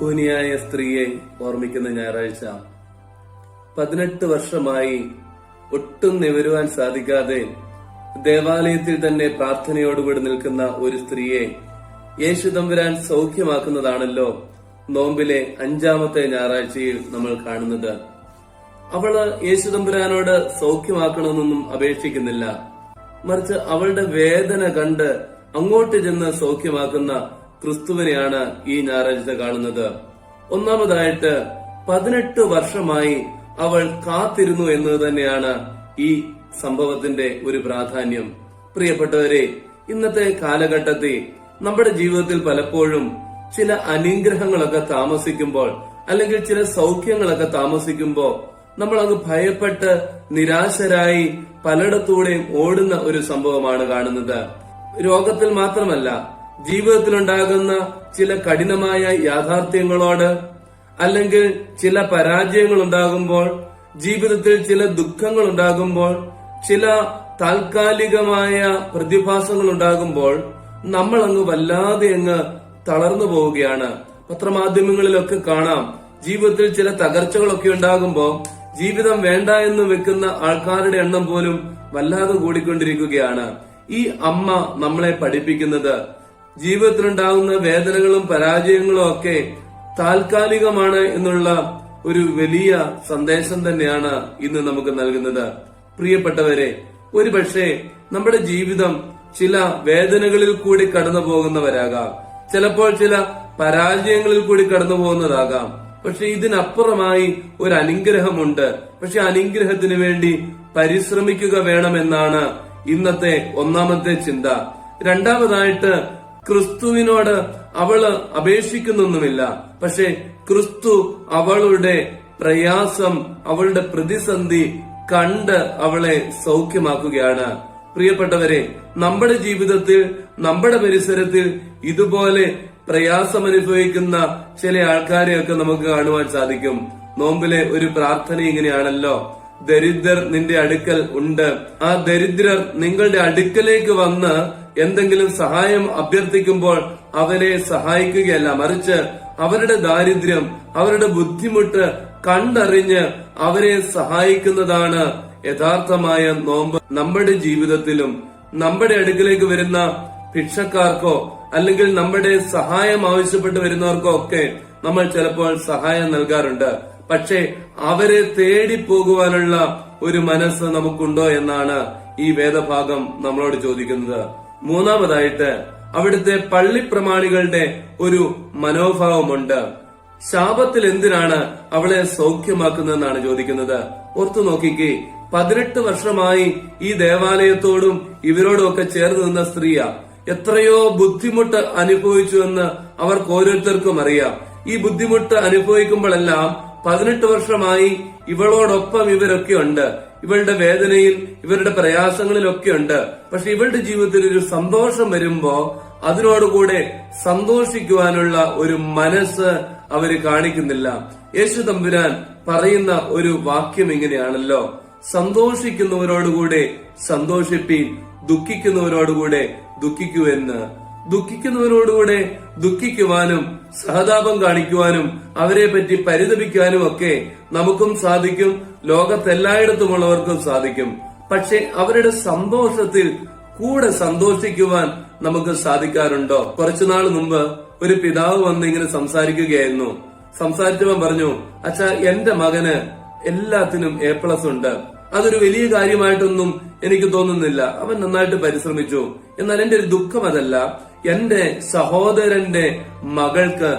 കൂനിയായ സ്ത്രീയെ ഓർമ്മിക്കുന്ന ഞായറാഴ്ച പതിനെട്ട് വർഷമായി ഒട്ടും നിവരുവാൻ സാധിക്കാതെ ദേവാലയത്തിൽ തന്നെ പ്രാർത്ഥനയോടുകൂടി നിൽക്കുന്ന ഒരു സ്ത്രീയെ യേശു തമ്പുരാൻ സൗഖ്യമാക്കുന്നതാണല്ലോ നോമ്പിലെ അഞ്ചാമത്തെ ഞായറാഴ്ചയിൽ നമ്മൾ കാണുന്നത്. അവൾ യേശു തമ്പുരാനോട് സൗഖ്യമാക്കണമെന്നൊന്നും അപേക്ഷിക്കുന്നില്ല. മറിച്ച് അവളുടെ വേദന കണ്ട് അങ്ങോട്ട് ചെന്ന് സൗഖ്യമാക്കുന്ന ക്രിസ്തുവിനെയാണ് ഈ ഞായറാഴ്ച കാണുന്നത്. ഒന്നാമതായിട്ട് പതിനെട്ട് വർഷമായി അവൾ കാത്തിരുന്നു എന്നത് തന്നെയാണ് ഈ സംഭവത്തിന്റെ ഒരു പ്രാധാന്യം. പ്രിയപ്പെട്ടവരെ ഇന്നത്തെ കാലഘട്ടത്തിൽ നമ്മുടെ ജീവിതത്തിൽ പലപ്പോഴും ചില അനുഗ്രഹങ്ങളൊക്കെ താമസിക്കുമ്പോൾ അല്ലെങ്കിൽ ചില സൗഖ്യങ്ങളൊക്കെ താമസിക്കുമ്പോൾ നമ്മൾ അങ്ങ് ഭയപ്പെട്ട് നിരാശരായി പലയിടത്തൂടെയും ഓടുന്ന ഒരു സംഭവമാണ് കാണുന്നത്. രോഗത്തിൽ മാത്രമല്ല ജീവിതത്തിലുണ്ടാകുന്ന ചില കഠിനമായ യാഥാർത്ഥ്യങ്ങളോട് അല്ലെങ്കിൽ ചില പരാജയങ്ങൾ ഉണ്ടാകുമ്പോൾ ജീവിതത്തിൽ ചില ദുഃഖങ്ങൾ ഉണ്ടാകുമ്പോൾ ചില താൽക്കാലികമായ പ്രതിഭാസങ്ങൾ ഉണ്ടാകുമ്പോൾ നമ്മൾ അങ്ങ് വല്ലാതെ അങ്ങ് തളർന്നു പോവുകയാണ്. പത്രമാധ്യമങ്ങളിലൊക്കെ കാണാം ജീവിതത്തിൽ ചില തകർച്ചകളൊക്കെ ഉണ്ടാകുമ്പോൾ ജീവിതം വേണ്ട എന്ന് വെക്കുന്ന ആൾക്കാരുടെ എണ്ണം പോലും വല്ലാതെ കൂടിക്കൊണ്ടിരിക്കുകയാണ്. ഈ അമ്മ നമ്മളെ പഠിപ്പിക്കുന്നത് ജീവിതത്തിലുണ്ടാകുന്ന വേദനകളും പരാജയങ്ങളും ഒക്കെ താൽക്കാലികമാണ് എന്നുള്ള ഒരു വലിയ സന്ദേശം തന്നെയാണ് ഇന്ന് നമുക്ക് നൽകുന്നത്. പ്രിയപ്പെട്ടവരെ ഒരുപക്ഷെ നമ്മുടെ ജീവിതം ചില വേദനകളിൽ കൂടി കടന്നു പോകുന്നവരാകാം ചിലപ്പോൾ ചില പരാജയങ്ങളിൽ കൂടി കടന്നു പോകുന്നതാകാം പക്ഷെ ഇതിനപ്പുറമായി ഒരു അനുഗ്രഹമുണ്ട്. പക്ഷെ അനുഗ്രഹത്തിന് വേണ്ടി പരിശ്രമിക്കുക വേണമെന്നാണ് ഇന്നത്തെ ഒന്നാമത്തെ ചിന്ത. രണ്ടാമതായിട്ട് ക്രിസ്തുവിനോട് അവൾ അപേക്ഷിക്കുന്നൊന്നുമില്ല. പക്ഷെ ക്രിസ്തു അവളുടെ പ്രയാസം അവളുടെ പ്രതിസന്ധി കണ്ട് അവളെ സൗഖ്യമാക്കുകയാണ്. പ്രിയപ്പെട്ടവരെ നമ്മുടെ ജീവിതത്തിൽ നമ്മുടെ പരിസരത്തിൽ ഇതുപോലെ പ്രയാസം അനുഭവിക്കുന്ന ചില ആൾക്കാരെയൊക്കെ നമുക്ക് കാണുവാൻ സാധിക്കും. നോമ്പിലെ ഒരു പ്രാർത്ഥന ഇങ്ങനെയാണല്ലോ. ദരിദ്രർ നിന്റെ അടുക്കൽ ഉണ്ട്. ആ ദരിദ്രർ നിങ്ങളുടെ അടുക്കലേക്ക് വന്ന് എന്തെങ്കിലും സഹായം അഭ്യർത്ഥിക്കുമ്പോൾ അവരെ സഹായിക്കുകയല്ല. മറിച്ച് അവരുടെ ദാരിദ്ര്യം അവരുടെ ബുദ്ധിമുട്ട് കണ്ടറിഞ്ഞ് അവരെ സഹായിക്കുന്നതാണ് യഥാർത്ഥമായ നോമ്പ് നമ്മുടെ ജീവിതത്തിലും. നമ്മുടെ അടുക്കിലേക്ക് വരുന്ന ഭിക്ഷക്കാർക്കോ അല്ലെങ്കിൽ നമ്മുടെ സഹായം ആവശ്യപ്പെട്ട് വരുന്നവർക്കോ ഒക്കെ നമ്മൾ ചിലപ്പോൾ സഹായം നൽകാറുണ്ട്. പക്ഷേ അവരെ തേടി പോകുവാനുള്ള ഒരു മനസ്സ് നമുക്കുണ്ടോ എന്നാണ് ഈ വേദഭാഗം നമ്മളോട് ചോദിക്കുന്നത്. മൂന്നാമതായിട്ട് അവിടുത്തെ പള്ളിപ്രമാണികളുടെ ഒരു മനോഭാവമുണ്ട്. ശാപത്തിൽ എന്തിനാണ് അവളെ സൗഖ്യമാക്കുന്നതെന്നാണ് ചോദിക്കുന്നത്. ഓർത്തു നോക്കിക്കേ പതിനെട്ട് വർഷമായി ഈ ദേവാലയത്തോടും ഇവരോടും ഒക്കെ ചേർന്ന് നിന്ന സ്ത്രീയാ. എത്രയോ ബുദ്ധിമുട്ട് അനുഭവിച്ചു എന്ന് അവർക്ക് ഓരോരുത്തർക്കും അറിയാം. ഈ ബുദ്ധിമുട്ട് അനുഭവിക്കുമ്പോഴെല്ലാം പതിനെട്ട് വർഷമായി ഇവളോടൊപ്പം ഇവരൊക്കെ ഉണ്ട്. ഇവളുടെ വേദനയിൽ ഇവരുടെ പ്രയാസങ്ങളിലൊക്കെ ഉണ്ട് പക്ഷെ ഇവളുടെ ജീവിതത്തിൽ ഒരു സന്തോഷം വരുമ്പോ അതിനോടുകൂടെ സന്തോഷിക്കുവാനുള്ള ഒരു മനസ്സ് അവർ കാണിക്കുന്നില്ല. യേശു തമ്പുരാൻ പറയുന്ന ഒരു വാക്യം ഇങ്ങനെയാണല്ലോ. സന്തോഷിക്കുന്നവരോടുകൂടെ സന്തോഷിപ്പീൻ ദുഃഖിക്കുന്നവരോടുകൂടെ ദുഃഖിക്കൂ എന്ന്. ദുഃഖിക്കുന്നവരോടുകൂടെ ദുഃഖിക്കുവാനും സഹതാപം കാണിക്കുവാനും അവരെ പറ്റി പരിതപിക്കാനും ഒക്കെ നമുക്കും സാധിക്കും. ലോകത്തെല്ലായിടത്തുമുള്ളവർക്കും സാധിക്കും. പക്ഷെ അവരുടെ സന്തോഷത്തിൽ കൂടെ സന്തോഷിക്കുവാൻ നമുക്ക് സാധിക്കാറുണ്ടോ? കുറച്ചുനാൾ മുമ്പ് ഒരു പിതാവ് വന്ന് ഇങ്ങനെ സംസാരിക്കുകയായിരുന്നു. സംസാരിച്ചവൻ പറഞ്ഞു അച്ഛാ എന്റെ മകന് എല്ലാത്തിനും എ പ്ലസ് ഉണ്ട്. അതൊരു വലിയ കാര്യമായിട്ടൊന്നും എനിക്ക് തോന്നുന്നില്ല. അവൻ നന്നായിട്ട് പരിശ്രമിച്ചു. എന്നാൽ എന്റെ ഒരു ദുഃഖം അതല്ല. എന്റെ സഹോദരന്റെ മകൾക്ക്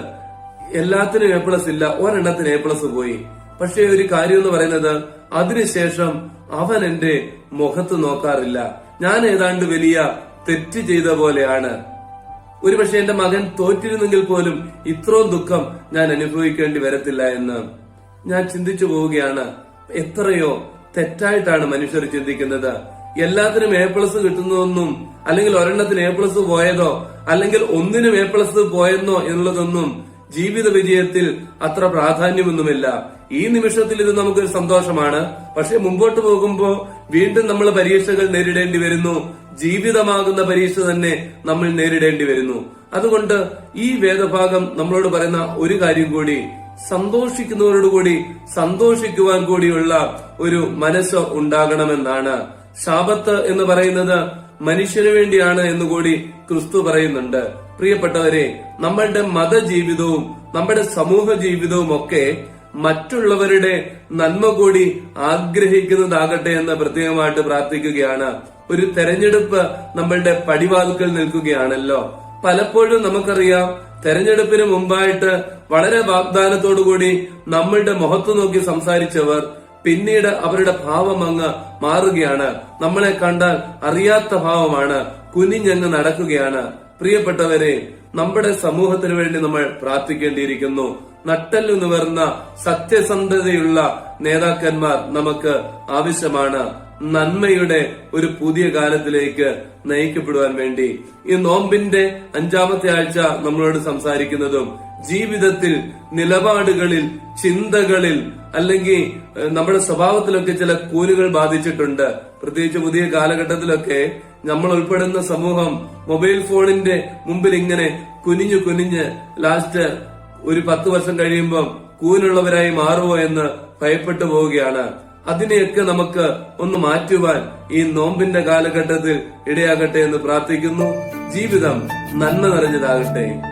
എല്ലാത്തിനും എ പ്ലസ് ഇല്ല. ഒരെണ്ണത്തിന് എ പ്ലസ് പോയി. പക്ഷേ ഒരു കാര്യം എന്ന് പറയുന്നത് അതിനുശേഷം അവൻ എന്റെ മുഖത്ത് നോക്കാറില്ല. ഞാൻ ഏതാണ്ട് വലിയ തെറ്റ് ചെയ്ത പോലെയാണ്. ഒരുപക്ഷെ എന്റെ മകൻ തോറ്റിരുന്നെങ്കിൽ പോലും ഇത്രയും ദുഃഖം ഞാൻ അനുഭവിക്കേണ്ടി വരത്തില്ല എന്ന് ഞാൻ ചിന്തിച്ചു പോവുകയാണ്. എത്രയോ തെറ്റായിട്ടാണ് മനുഷ്യർ ചിന്തിക്കുന്നത്. എല്ലാത്തിനും എ പ്ലസ് കിട്ടുന്നതൊന്നും അല്ലെങ്കിൽ ഒരെണ്ണത്തിന് എ പ്ലസ് പോയതോ അല്ലെങ്കിൽ ഒന്നിനും എ പ്ലസ് പോയെന്നോ എന്നുള്ളതൊന്നും ജീവിത വിജയത്തിൽ അത്ര പ്രാധാന്യമൊന്നുമില്ല. ഈ നിമിഷത്തിൽ ഇത് നമുക്കൊരു സന്തോഷമാണ്. പക്ഷെ മുമ്പോട്ട് പോകുമ്പോൾ വീണ്ടും നമ്മൾ പരീക്ഷകൾ നേരിടേണ്ടി വരുന്നു. ജീവിതമാകുന്ന പരീക്ഷ തന്നെ നമ്മൾ നേരിടേണ്ടി വരുന്നു. അതുകൊണ്ട് ഈ വേദഭാഗം നമ്മളോട് പറയുന്ന ഒരു കാര്യം കൂടി സന്തോഷിക്കുന്നവരോടുകൂടി സന്തോഷിക്കുവാൻ കൂടിയുള്ള ഒരു മനസ്സ് ഉണ്ടാകണമെന്നാണ്. ശാപത്ത് എന്ന് പറയുന്നത് മനുഷ്യന് വേണ്ടിയാണ് എന്നുകൂടി ക്രിസ്തു പറയുന്നുണ്ട്. പ്രിയപ്പെട്ടവരെ നമ്മളുടെ മതജീവിതവും നമ്മുടെ സമൂഹ ജീവിതവും ഒക്കെ മറ്റുള്ളവരുടെ നന്മ കൂടി ആഗ്രഹിക്കുന്നതാകട്ടെ എന്ന് പ്രത്യേകമായിട്ട് പ്രാർത്ഥിക്കുകയാണ്. ഒരു തെരഞ്ഞെടുപ്പ് നമ്മളുടെ പടിവാതുക്കൽ നിൽക്കുകയാണല്ലോ. പലപ്പോഴും നമുക്കറിയാം തെരഞ്ഞെടുപ്പിന് മുമ്പായിട്ട് വളരെ വാഗ്ദാനത്തോടുകൂടി നമ്മളുടെ മുഖത്ത് നോക്കി സംസാരിച്ചവർ പിന്നീട് അവരുടെ ഭാവം അങ്ങ് മാറുകയാണ്. നമ്മളെ കണ്ടാൽ അറിയാത്ത ഭാവമാണ് കുനിഞ്ഞങ്ങ് നടക്കുകയാണ്. പ്രിയപ്പെട്ടവരെ നമ്മുടെ സമൂഹത്തിന് വേണ്ടി നമ്മൾ പ്രാർത്ഥിക്കേണ്ടിയിരിക്കുന്നു. നട്ടല്ലു നിവർന്ന സത്യസന്ധതയുള്ള നേതാക്കന്മാർ നമുക്ക് ആവശ്യമാണ്. നന്മയുടെ ഒരു പുതിയ കാലത്തിലേക്ക് നയിക്കപ്പെടുവാൻ വേണ്ടി ഈ നോമ്പിന്റെ അഞ്ചാമത്തെ ആഴ്ച നമ്മളോട് സംസാരിക്കുന്നതും ജീവിതത്തിൽ നിലപാടുകളിൽ ചിന്തകളിൽ അല്ലെങ്കിൽ നമ്മുടെ സ്വഭാവത്തിലൊക്കെ ചില കൂലുകൾ ബാധിച്ചിട്ടുണ്ട്. പ്രത്യേകിച്ച് പുതിയ കാലഘട്ടത്തിലൊക്കെ നമ്മൾ ഉൾപ്പെടുന്ന സമൂഹം മൊബൈൽ ഫോണിന്റെ മുമ്പിൽ ഇങ്ങനെ കുനിഞ്ഞു കുനിഞ്ഞ് ലാസ്റ്റ് ഒരു പത്ത് വർഷം കഴിയുമ്പം കൂനുള്ളവരായി മാറുമോ എന്ന് ഭയപ്പെട്ടു പോവുകയാണ്. അതിനെയൊക്കെ നമുക്ക് ഒന്ന് മാറ്റുവാൻ ഈ നോമ്പിന്റെ കാലഘട്ടത്തിൽ ഇടയാകട്ടെ എന്ന് പ്രാർത്ഥിക്കുന്നു. ജീവിതം നന്മ നിറഞ്ഞതാകട്ടെ.